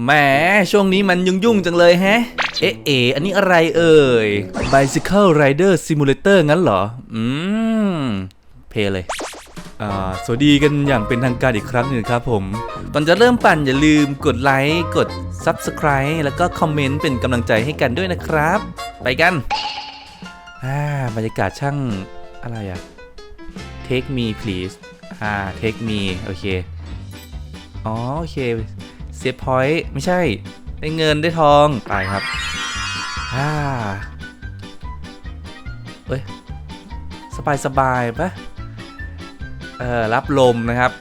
แหมช่วงนี้มันยุ่งๆจังเลยแฮะ เอ๊ะเอ๋อันนี้อะไรเอ่ย Bicycle Rider Simulator งั้นเหรอ อืม เพลย์เลยอ่าสวัสดีกันอย่างเป็นทางการอีกครั้งหนึ่งครับผม ก่อนจะเริ่มปั่นอย่าลืมกดไลค์ กด Subscribe แล้วก็คอมเมนต์เป็นกำลังใจให้กันด้วยนะครับ ไปกันอ่าบรรยากาศช่างอะไรอะ Take me please อ่า Take me โอเค อ๋อ โอเค เซฟพอยต์ไม่ใช่ ได้เงินได้ทอง ไปครับอ่าเอ้ย สบายสบายปะเอ่อรับลมนะครับ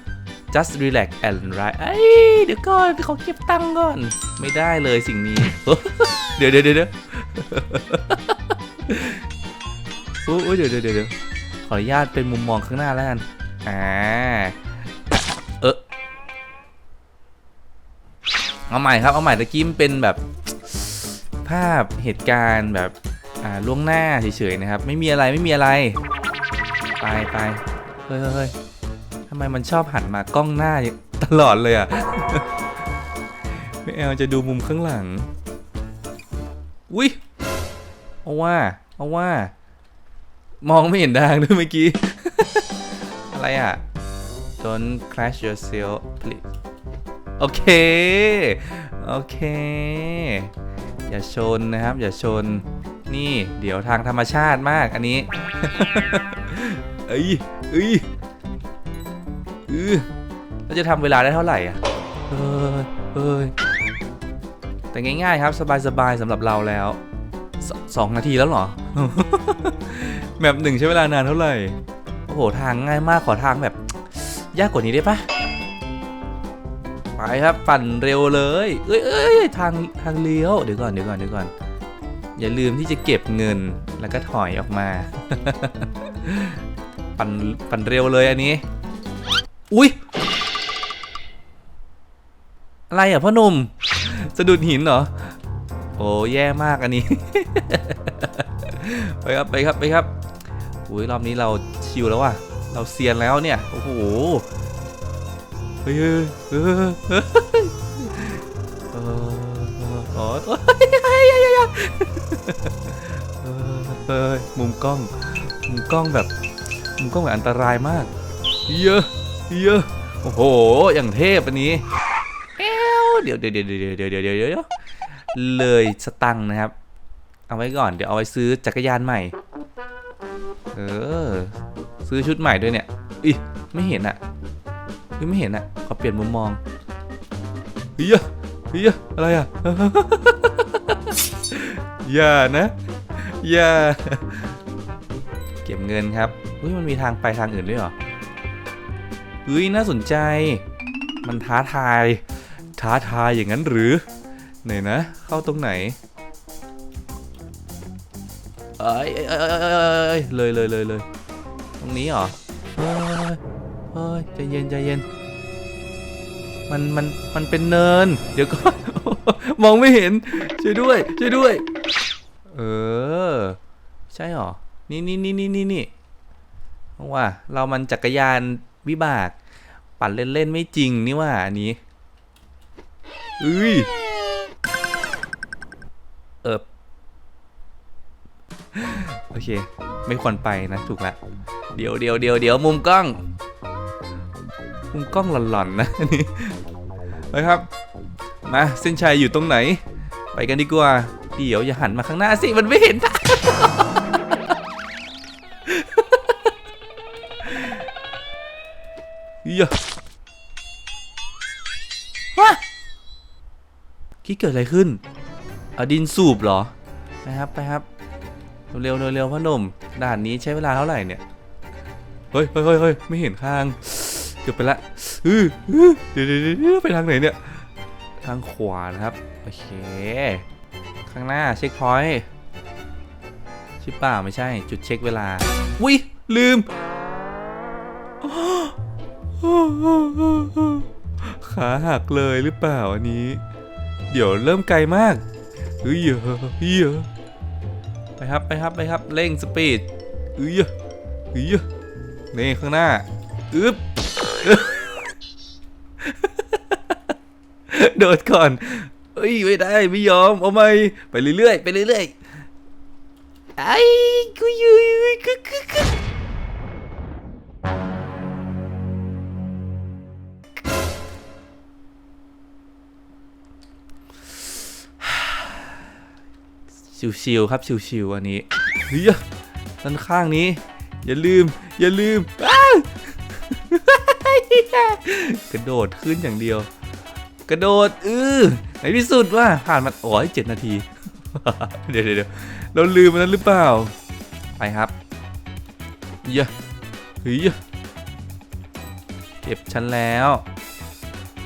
just relax and ride เอ้ยเดี๋ยวก่อนขอเก็บตังค์ก่อน ไม่ได้เลยสิ่งนี้เดี๋ยวเดี๋ยวเดี๋ยวเดี๋ยวโอ้ยเดี๋ยวเดี๋ยวเดี๋ยวขออนุญาตเป็นมุมมองข้างหน้าแล้วกัน อ่า เอาใหม่ครับเอาใหม่ตะกี้มันเป็นแบบภาพเหตุการณ์แบบอ่าล่วงหน้าเฉยๆนะครับ ไม่มีอะไรไม่มีอะไร ไปไปเฮ้ยเฮ้ยทำไมมันชอบหันมากล้องหน้าตลอดเลยอะไม่เอาจะดูมุมข้างหลังอุ้ยเอาว่าเอาว่า มองไม่เห็นทางด้วยเมื่อกี้ อะไรอะ Don't crash yourself please โอเค โอเค อย่าชนนะครับ อย่าชน นี่เดี๋ยวทางธรรมชาติมากอันนี้ เอ้ยเอ้ยเออเราจะทำเวลาได้เท่าไหร่อะเอ้ยเอ้ยแต่ง่ายๆครับสบายๆสำหรับเราแล้วสสองนาทีแล้วเหรอแมปหนึ่งใช้เวลานานเท่าไหร่ โอ้โห ทางง่ายมากขอทางแบบ ยากกว่านี้ได้ปะ ไปครับปั่นเร็วเลย เอ้ยเอ้ยทางทางเลี้ยวเดี๋ยวก่อนเดี๋ยวก่อนเดี๋ยวก่อนอย่าลืมที่จะเก็บเงินแล้วก็ถอยออกมา ปั่นปั่นเร็วเลยอันนี้ อุ้ยอะไรอะพ่อหนุ่มสะดุดหินเหรอ โอ้แย่มากอันนี้ ไปครับไปครับไปครับอุ้ยรอบนี้เราชิวแล้วว่ะ เราเซียนแล้วเนี่ย โอ้โห เฮ้ยเอออ๋อเฮ้ยเมุมกล้อง มุมกล้องแบบ มุมกล้องแบบอันตรายมาก เยอะ เยอะ โอ้โห อย่างเทพอันนี้เดี๋ยวเดี๋ยวเดี๋ยวเดี๋ยวเดี๋ยวเดี๋ยวเดี๋ยวเลยสตังนะครับ เอาไว้ก่อน เดี๋ยวเอาไว้ซื้อจักรยานใหม่ เออ ซื้อชุดใหม่ด้วยเนี่ย อิไม่เห็นอะ เฮ้ยไม่เห็นอะขอเปลี่ยนมุมมองเฮียเฮียอะไรอะอย่านะอย่าเก็บเงินครับเฮ้ยมันมีทางไปทางอื่นด้วยเหรอเฮ้ยน่าสนใจ มันท้าทาย ท้าทายอย่างนั้นหรือไหนนะ เข้าตรงไหนเอ้ยเอ้ยเอ้ยเอ้ยเอ้ยเอ้ยเลยเลยเลยเลยตรงนี้เหรอเฮ้ย เฮ้ยใจเย็นใจเย็น มันมันมันเป็นเนิน เดี๋ยวก็ มองไม่เห็น ช่วยด้วย ช่วยด้วย เออ ใช่หรอ นี่นี่นี่นี่นี่นี่ว่า เรามันจักรยานวิบาก ปั่นเล่นๆไม่จริงนี่ว่าอันนี้เอ้ยเออโอเค ไม่ควรไปนะ ถูกละ เดี๋ยวเดี๋ยวเดี๋ยวเดี๋ยวมุมกล้อง มุมกล้องหลอนๆนะอันนี่ไปครับมาเส้นชัยอยู่ตรงไหน ไปกันดีกว่าเดี๋ยวอย่าหันมาข้างหน้าสิมันไม่เห็นทางยว้าคิดเกิดอะไรขึ้นเอาดินสูบเหรอไปครับไปครับเร็วๆเร็วๆพ่อหนุ่มด่านนี้ใช้เวลาเท่าไหร่เนี่ย เฮ้ยเฮ้ยเฮ้ยไม่เห็นข้าง เกือบไปละอื้ออื้อเดี๋ยวเดี๋ยวเดี๋ยวไปทางไหนเนี่ย ทางขวานะครับ โอเค ข้างหน้าเช็คพอยต์ใช่เปล่าไม่ใช่ จุดเช็คเวลาอุ้ยลืมขาหักเลยหรือเปล่าอันนี้ เดี๋ยวเริ่มไกลมากเฮ้ยเฮ้ยเฮ้ยไปครับไปครับไปครับเร่งสปีดเฮ้ยเฮ้ยนี่ข้างหน้าอึ๊บ โดดก่อน เอ้ยไม่ได้ไม่ยอมเอาไม่ไปเรื่อยๆไปเรื่อยๆไอ้กูยูกูกูกูชิวๆครับชิวๆอันนี้เฮ้ยด้านข้างนี้ อย่าลืม อย่าลืมอ กระโดดขึ้นอย่างเดียว กระโดดเออในที่สุดว่าผ่านมาโอ้ยเจ็ดนาที เดี๋ยวเดี๋ยวเราลืมมันนั้นหรือเปล่า ไปครับเยอะเฮ้ยเก็บชั้นแล้ว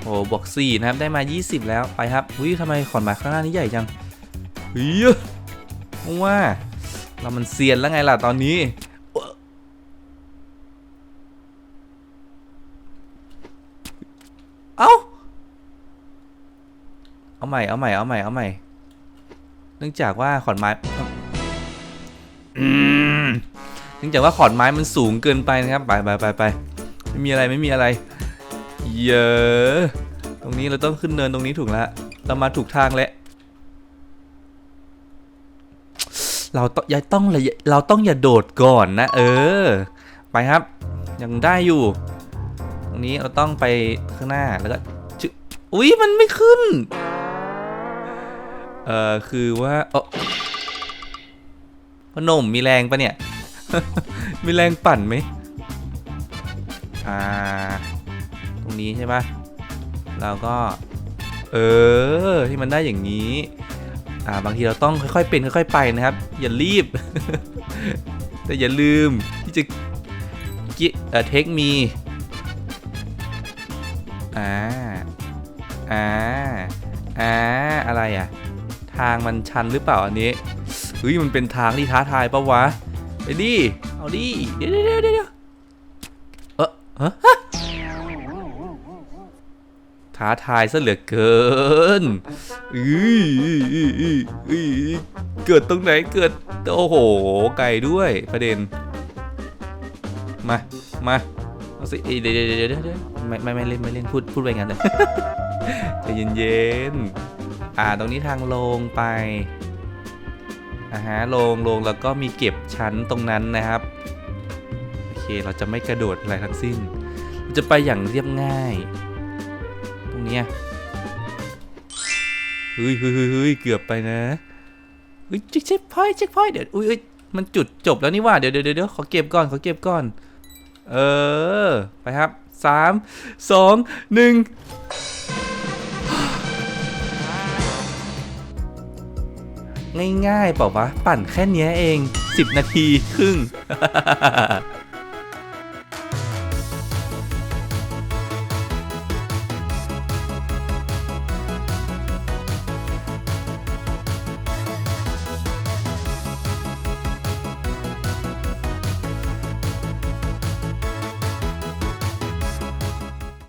โอ้บวกสี่นะครับได้มา 20 แล้วไปครับอุ้ยทำไมขอนไม้ข้างหน้านี้ใหญ่จังเฮ้ยว่าเรามันเซียนแล้วไงล่ะตอนนี้ เอ้า เอาใหม่ เอาใหม่ เอาใหม่ เอาใหม่ เนื่องจากว่าขอนไม้เนื่องจากว่าขอนไม้มันสูงเกินไปนะครับ ไปไปไปไปไม่มีอะไรไม่มีอะไร เยอะ ตรงนี้เราต้องขึ้นเนินตรงนี้ถูกแล้ว เรามาถูกทางแล้ว เราต้องอย่าต้องเราต้องอย่าโดดก่อนนะ เออ ไปครับ ยังได้อยู่ ตรงนี้เราต้องไปข้างหน้าแล้วก็อุ๊ยมันไม่ขึ้น เอ่อคือว่าเออพนมมีแรงปะเนี่ย มีแรงปั่นไหมอ่า ตรงนี้ใช่ปะเราก็ เออที่มันได้อย่างนี้ อ่า บางทีเราต้องค่อยๆเป็นค่อยๆไปนะครับ อย่ารีบ แต่อย่าลืมที่จะกิเอ่อเทคมี อ่า อ่า อ่า อะไรอะ ทางมันชันหรือเปล่าอันนี้เฮ้ยมันเป็นทางที่ท้าทายปะวะไปดิเอาดิเดี๋ยวเดี๋ยวเดี๋ยวเดี๋ยวเออฮะท้าทายซะเหลือเกินอื้ออื้ออื้ออื้ออื้อเกิดตรงไหนเกิดโอ้โหไกลด้วยประเด็น มา มาเอาสิเอ้ยเดี๋ยวเดี๋ยวเดี๋ยวเดี๋ยวเดี๋ยวไม่ไม่ไม่เล่นไม่เล่นพูดพูดไปงั้นเลยใจเย็นๆ อ่าตรงนี้ทางลงไปอ่าฮะลงลงแล้วก็มีเก็บชั้นตรงนั้นนะครับโอเคเราจะไม่กระโดดอะไรทั้งสิ้นเราจะไปอย่างเรียบง่าย ตรงเนี้ยเฮ้ยเฮ้ยเฮ้ยเฮ้ยเกือบไปนะเฮ้ยเช็คพอยเช็คพอยเดี๋ยวอุ้ยมันจุดจบแล้วนี่ว่าเดี๋ยวเดี๋ยวเดี๋ยวขอเก็บก่อนขอเก็บก่อน เออ ไปครับสามสองหนึ่ง ง่ายๆเปล่าวะ ปั่นแค่นี้เอง 10 นาทีครึ่ง